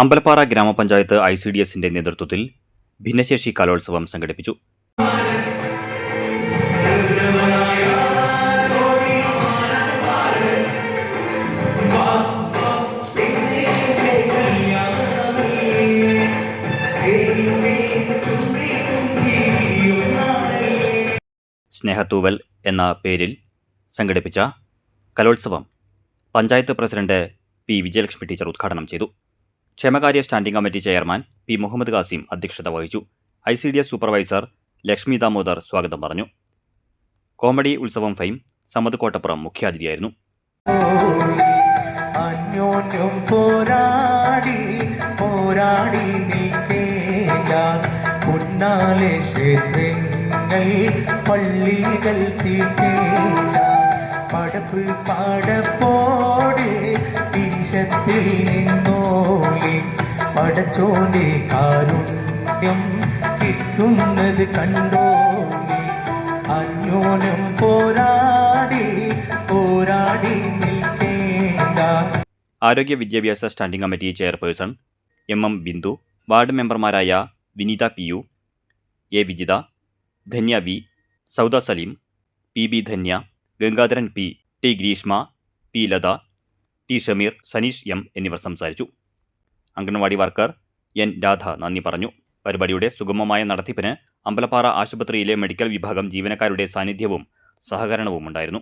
അമ്പലപ്പാറ ഗ്രാമപഞ്ചായത്ത് I C D എസിന്റെ നേതൃത്വത്തിൽ ഭിന്നശേഷി കലോത്സവം സംഘടിപ്പിച്ചു. സ്നേഹത്തൂവൽ എന്ന പേരിൽ സംഘടിപ്പിച്ച കലോത്സവം panchayat president P Vijayalakshmi teacher ഉദ്ഘാടനം ചെയ്തു. ക്ഷേമകാര്യ standing committee chairman P Muhammad Khasim അധ്യക്ഷത വഹിച്ചു. I C D S supervisor Lakshmi Damodar സ്വാഗതം പറഞ്ഞു. കോമഡി ഉത്സവം ഫൈം സമത് കോട്ടപ്പുറം മുഖ്യാതിഥിയായിരുന്നു. അന്യോന്യം പോരാടി പോരാടി ക്ഷേത്രങ്ങൾ പള്ളികൾ പടപ്പ് പാടപ്പോട് ഈശത്തിൽ നിന്നോളി പടച്ചോന്റെ കാരുണ്യം കിട്ടുന്നത് കണ്ടോ അന്യോന്യം പോരാടി പോരാടി ആരോഗ്യ വിദ്യാഭ്യാസ standing committee chairperson M M Bindu ward മെമ്പർമാരായ Vineetha P U A Vijitha Dhanya V Sauda Saleem P B Dhanya Gangadharan P T Greeshma P Latha T Shameer Saneesh M എന്നിവർ സംസാരിച്ചു. അംഗൻവാടി വർക്കർ എൻ രാധ നന്ദി പറഞ്ഞു. പരിപാടിയുടെ സുഗമമായ നടത്തിപ്പിന് അമ്പലപ്പാറ ആശുപത്രിയിലെ medical വിഭാഗം ജീവനക്കാരുടെ സാന്നിധ്യവും സഹകരണവും ഉണ്ടായിരുന്നു